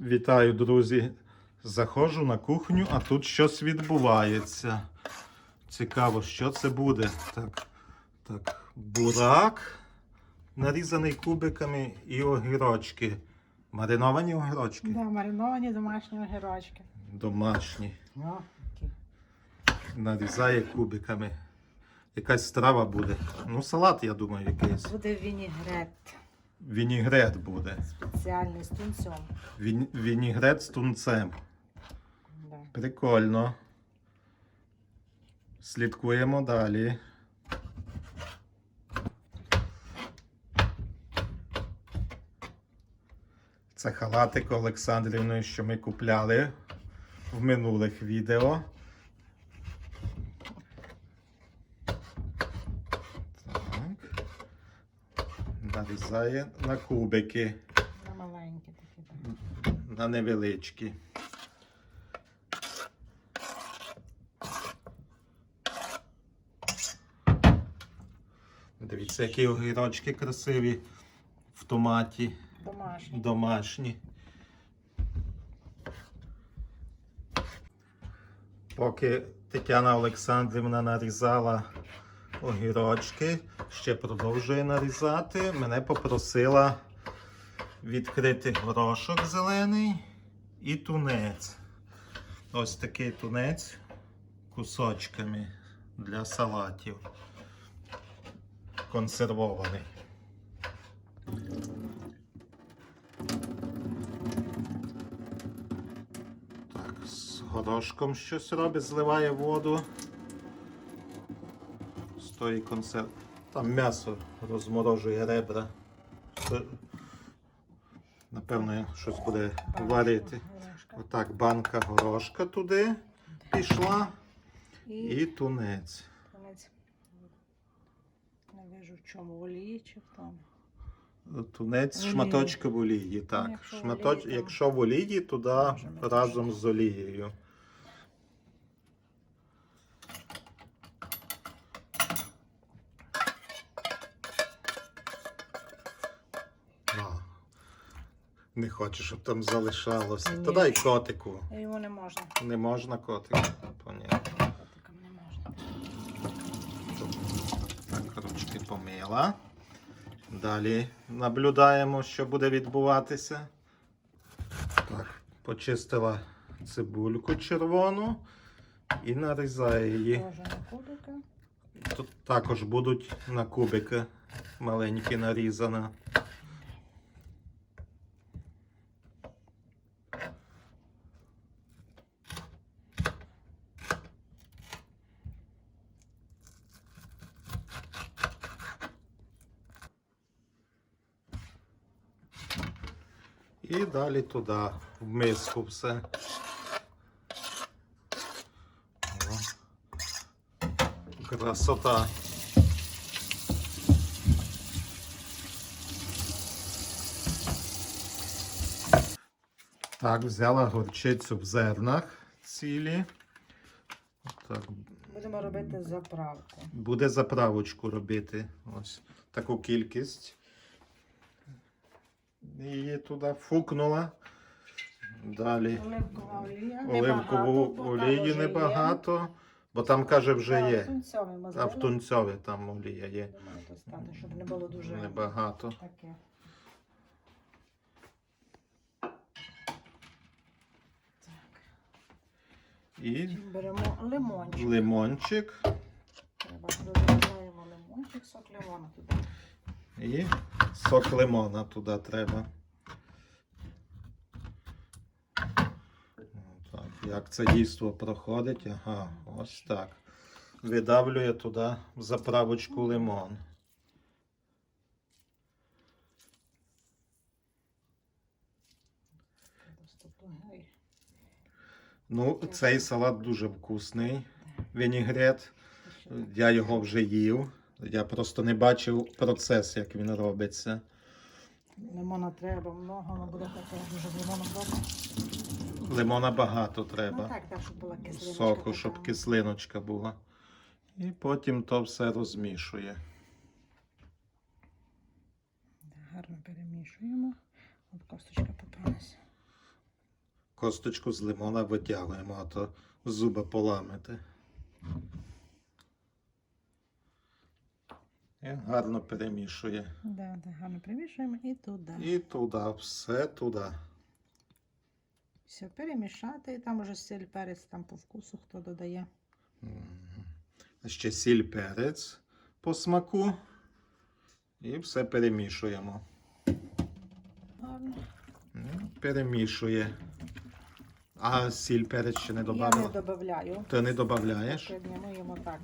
Вітаю, друзі. Заходжу на кухню, а тут щось відбувається. Цікаво, що це буде. Так, так, бурак, нарізаний кубиками і огірочки. Мариновані огірочки. Да, мариновані домашні огірочки. Домашні. О. Нарізає кубиками. Якась страва буде. Ну, салат, я думаю, якийсь. Буде вінігрет Вінігрет буде. спеціальний з тунцем. Він- Вінігрет з тунцем. Да. Прикольно. Слідкуємо далі. Це халатик Олександрівної, що ми купляли в минулих відео. Нарізає на кубики, На маленькі такі. так. на невеличкі. Дивіться, які огірочки красиві в томаті Домашні. домашні. Поки Тетяна Олександрівна нарізала огірочки, ще продовжує нарізати, мене попросила відкрити горошок зелений і тунець. Ось такий тунець кусочками для салатів. Консервований. Так, з горошком щось робить, зливає воду. З тої консерв. Там м'ясо розморожує ребра. Напевно, щось буде варити. Отак, банка горошка туди пішла І, тунець. тунець. Не вижу в чому олії чи в тому. Тунець Олії. шматочка в олії. Так. якщо в Шматоч... Якщо в олії, туди разом з олією. Не хочу, щоб там залишалося. Ні. Та дай котику. Йому не можна. Не можна котику. Понятно. Котикам не можна. Так, ручки помила. Далі наблюдаємо, що буде відбуватися. Так, почистила цибульку червону і нарізає її. Теж на кубики. Тут також будуть на кубики маленькі нарізана. І далі туди, в миску все. О. Красота. Так, взяла горчицю в зернах цілі. Так, Будемо робити заправку. буде заправочку робити. Ось таку кількість. Її туди фукнула. Далі Оливкова олія. оливкову олії небагато, бо там каже вже є. А в тунцьові там олія є. Достати, щоб не було дуже Небагато. таке. І Беремо лимончик. лимончик. Треба додаємо лимончик, сок лимона туди. І сок лимона туди треба. Так, як це дійство проходить? Ага, ось так. Видавлює туди в заправочку лимон. Ну, цей салат дуже вкусний. Вінігрет. Я його вже їв. Я просто не бачив процес, як він робиться. Лимона треба много, воно буде таке дуже з добре. Лимона багато Ну треба. так, так, щоб була кислиночка. Соку, така. щоб кислиночка була. І потім то все розмішує. Гарно перемішуємо. От косточка попалась. косточку з лимона витягуємо, а то зуби поламити. І гарно перемішує. Да, да, гарно примішуємо і туди. І туди, все туди. Все перемішати, і там уже сіль, перець там по вкусу хто додає. Ще сіль перець по смаку. І все перемішуємо. Гарно. Перемішує. А сіль перець ще не Я не додаю. Ти не додаєш? Ми їмо так.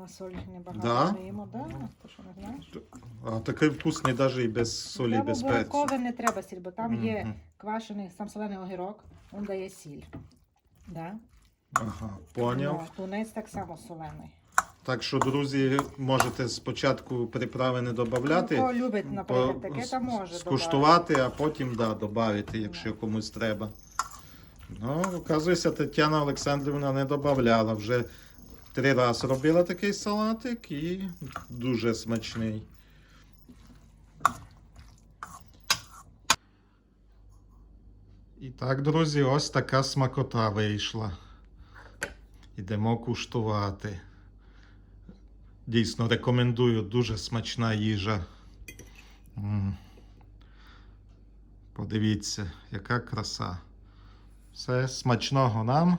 Ми солі небагато Да? їмо, да? Ти що не знаєш? А такий вкусний навіть і без солі, Там без перцю. обов'язково не треба сіль, бо там є Мгм. квашений, сам солений огірок, він дає сіль. Да? Ага, поняв. Ну, тунець так само солений. Так що, друзі, можете спочатку приправи не Ну, додати. Хто любить, наприклад, таке, то може скуштувати, а потім да, додати, якщо комусь треба. Ну, оказується, Тетяна Олександрівна не додавала. Вже три рази робила такий салатик і дуже смачний. І так, друзі, ось така смакота вийшла. Ідемо куштувати. Дійсно рекомендую дуже смачна їжа. Подивіться, яка краса. Все смачного нам.